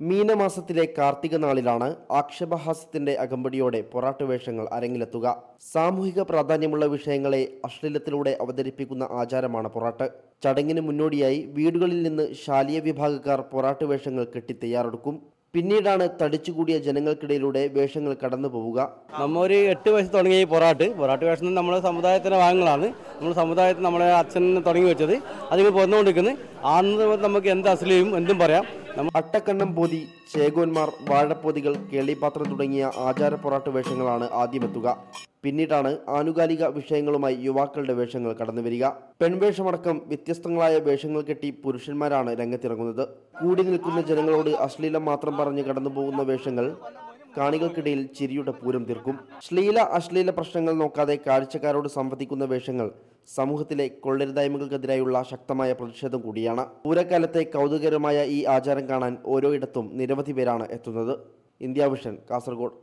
മീനമാസത്തിലെ കാർത്തിക നാളിലാണ് ആക്ഷേപഹാസ്യത്തിന്റെ അകമ്പടിയോടെ പൊറാട്ടുവേഷങ്ങൾ അരങ്ങിലെത്തുക. സാമൂഹിക പ്രാധാന്യമുള്ള വിഷയങ്ങളെ അശ്ലീലത്തിലൂടെ അവതരിപ്പിക്കുന്ന ആചാരമാണ് പൊറാട്ട്. ചടങ്ങിന് മുന്നോടിയായി വീടുകളിൽ നിന്ന് ശാലിയ വിഭാഗക്കാർ പൊറാട്ടുവേഷങ്ങൾ കെട്ടി തയ്യാറെടുക്കും. പിന്നീടാണ് തടിച്ചുകൂടിയ ജനങ്ങൾക്കിടയിലൂടെ വേഷങ്ങൾ കടന്നു പോവുക. നമ്മ ഒരു എട്ട് വയസ്സ് തുടങ്ങിയ പൊറാട്ട് പൊറാട്ട് വേഷം നമ്മുടെ സമുദായത്തിന്റെ ഭാഗങ്ങളാണ്. നമ്മുടെ സമുദായത്തിൽ നമ്മളെ അച്ഛൻ തുടങ്ങി വെച്ചത്. അതിങ്ങനെ പോന്നുകൊണ്ടിരിക്കുന്നത് ആന്ന് നമുക്ക് എന്ത് അശ്ലീലും എന്തും പറയാം. അട്ടക്കണ്ണം പോതി ചേകോന്മാർ വാഴപ്പോതികൾ കേളിപാത്രം തുടങ്ങിയ ആചാര പൊറാട്ട് വേഷങ്ങളാണ് ആദ്യമെത്തുക. പിന്നീടാണ് ആനുകാലിക വിഷയങ്ങളുമായി യുവാക്കളുടെ വേഷങ്ങൾ കടന്നുവരിക പെൺവേഷമടക്കം വ്യത്യസ്തങ്ങളായ വേഷങ്ങൾ കെട്ടി പുരുഷന്മാരാണ് രംഗത്തിറങ്ങുന്നത്. കൂടി നിൽക്കുന്ന ജനങ്ങളോട് അശ്ലീലം മാത്രം പറഞ്ഞ് കടന്നുപോകുന്ന വേഷങ്ങൾ കാണികൾക്കിടയിൽ ചിരിയുടെ പൂരം തീർക്കും. ശ്ലീല അശ്ലീല പ്രശ്നങ്ങൾ നോക്കാതെ കാഴ്ചക്കാരോട് സംവദിക്കുന്ന വേഷങ്ങൾ സമൂഹത്തിലെ കൊള്ളരുതായ്മകൾക്കെതിരായുള്ള ശക്തമായ പ്രതിഷേധം കൂടിയാണ്. പൂരക്കാലത്തെ കൗതുകകരമായ ഈ ആചാരം കാണാൻ ഓരോയിടത്തും നിരവധി പേരാണ് എത്തുന്നത്. India Vision Kasaragod.